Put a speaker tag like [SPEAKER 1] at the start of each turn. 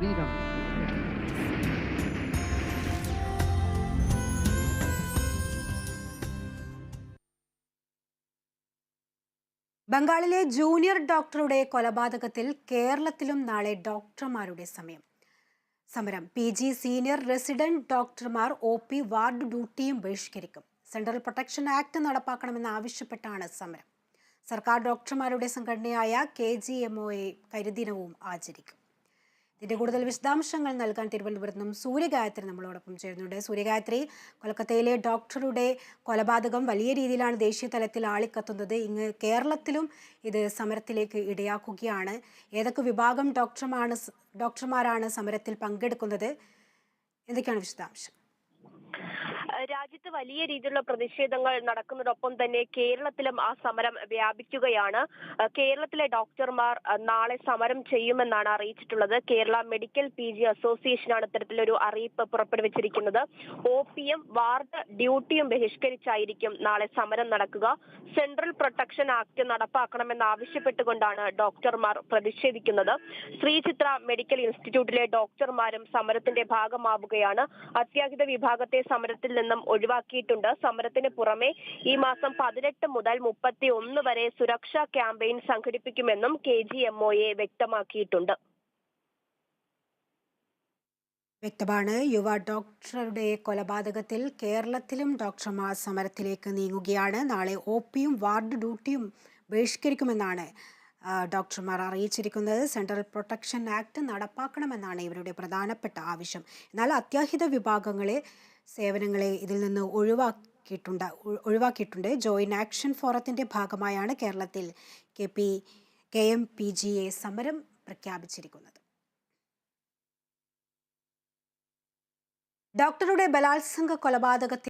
[SPEAKER 1] freedom.
[SPEAKER 2] ബംഗാളിലെ junior ഡോക്ടറുടെ കൊലപാതകത്തിൽ കേരളത്തിലും നാളെ ഡോക്ടർമാരുടെ സമയം. സമരം. പി ജി സീനിയർ റെസിഡന്റ് ഡോക്ടർമാർ ഒ പി വാർഡ് ഡ്യൂട്ടിയും ബഹിഷ്കരിക്കും. സെൻട്രൽ പ്രൊട്ടക്ഷൻ ആക്ട് നടപ്പാക്കണമെന്ന് ആവശ്യപ്പെട്ടാണ് സമരം. സർക്കാർ ഡോക്ടർമാരുടെ സംഘടനയായ കെ ജി എം എ കരിദിനവും ആചരിക്കും. ഇതിന്റെ കൂടുതൽ വിശദാംശങ്ങൾ നൽകാൻ തിരുവനന്തപുരത്ത് നിന്നും സൂര്യഗായത്രി നമ്മളോടൊപ്പം ചേരുന്നുണ്ട്. സൂര്യഗായത്രി കൊൽക്കത്തയിലെ ഡോക്ടറുടെ കൊലപാതകം വലിയ രീതിയിലാണ് ദേശീയ തലത്തിൽ ആളിക്കത്തുന്നത്. ഇങ്ങ് കേരളത്തിലും ഇത് സമരത്തിലേക്ക് ഇടയാക്കുകയാണ്. ഏതൊക്കെ വിഭാഗം ഡോക്ടർമാണ് ഡോക്ടർമാരാണ് സമരത്തിൽ പങ്കെടുക്കുന്നത്? എന്തൊക്കെയാണ് വിശദാംശം?
[SPEAKER 3] രാജ്യത്ത് വലിയ രീതിയിലുള്ള പ്രതിഷേധങ്ങൾ നടക്കുന്നതോടൊപ്പം തന്നെ കേരളത്തിലും ആ സമരം വ്യാപിക്കുകയാണ്. കേരളത്തിലെ ഡോക്ടർമാർ നാളെ സമരം ചെയ്യുമെന്നാണ് അറിയിച്ചിട്ടുള്ളത്. കേരള മെഡിക്കൽ പി ജി അസോസിയേഷനാണ് ഇത്തരത്തിലൊരു അറിയിപ്പ് പുറപ്പെടുവിച്ചിരിക്കുന്നത്. ഒ പി എം വാർഡ് ഡ്യൂട്ടിയും ബഹിഷ്കരിച്ചായിരിക്കും നാളെ സമരം നടക്കുക. സെൻട്രൽ പ്രൊട്ടക്ഷൻ ആക്ട് നടപ്പാക്കണമെന്ന് ആവശ്യപ്പെട്ടുകൊണ്ടാണ് ഡോക്ടർമാർ പ്രതിഷേധിക്കുന്നത്. ശ്രീചിത്ര മെഡിക്കൽ ഇൻസ്റ്റിറ്റ്യൂട്ടിലെ ഡോക്ടർമാരും സമരത്തിന്റെ ഭാഗമാവുകയാണ്. അത്യാഹിത വിഭാഗത്തെ സമരത്തിൽ നിന്നും ഒഴിവാക്കിയിട്ടുണ്ട്. സമരത്തിന് പുറമെ ഈ മാസം പതിനെട്ട് മുതൽ മുപ്പത്തി ഒന്ന് വരെ സുരക്ഷാ ക്യാമ്പയിൻ സംഘടിപ്പിക്കുമെന്നും K G M O A വ്യക്തമാക്കിയിട്ടുണ്ട്.
[SPEAKER 2] വ്യക്തമാണ്. യുവ ഡോക്ടറുടെ കൊലപാതകത്തിൽ കേരളത്തിലും ഡോക്ടർമാർ സമരത്തിലേക്ക് നീങ്ങുകയാണ്. നാളെ ഒ പിയും വാർഡ് ഡ്യൂട്ടിയും ബഹിഷ്കരിക്കുമെന്നാണ് ഡോക്ടർമാർ അറിയിച്ചിരിക്കുന്നത്. സെൻട്രൽ പ്രൊട്ടക്ഷൻ ആക്ട് നടപ്പാക്കണമെന്നാണ് ഇവരുടെ പ്രധാനപ്പെട്ട ആവശ്യം. എന്നാൽ അത്യാഹിത വിഭാഗങ്ങളെ സേവനങ്ങളെ ഇതിൽ നിന്ന് ഒഴിവാക്കിയിട്ടുണ്ട്. ഒഴിവാക്കിയിട്ടുണ്ട്. ജോയിൻ ആക്ഷൻ ഫോറത്തിന്റെ ഭാഗമായാണ് കേരളത്തിൽ K P K M P G A സമരം പ്രഖ്യാപിച്ചിരിക്കുന്നത്. ഡോക്ടറുടെ ബലാത്സംഗ കൊലപാതകത്തിൽ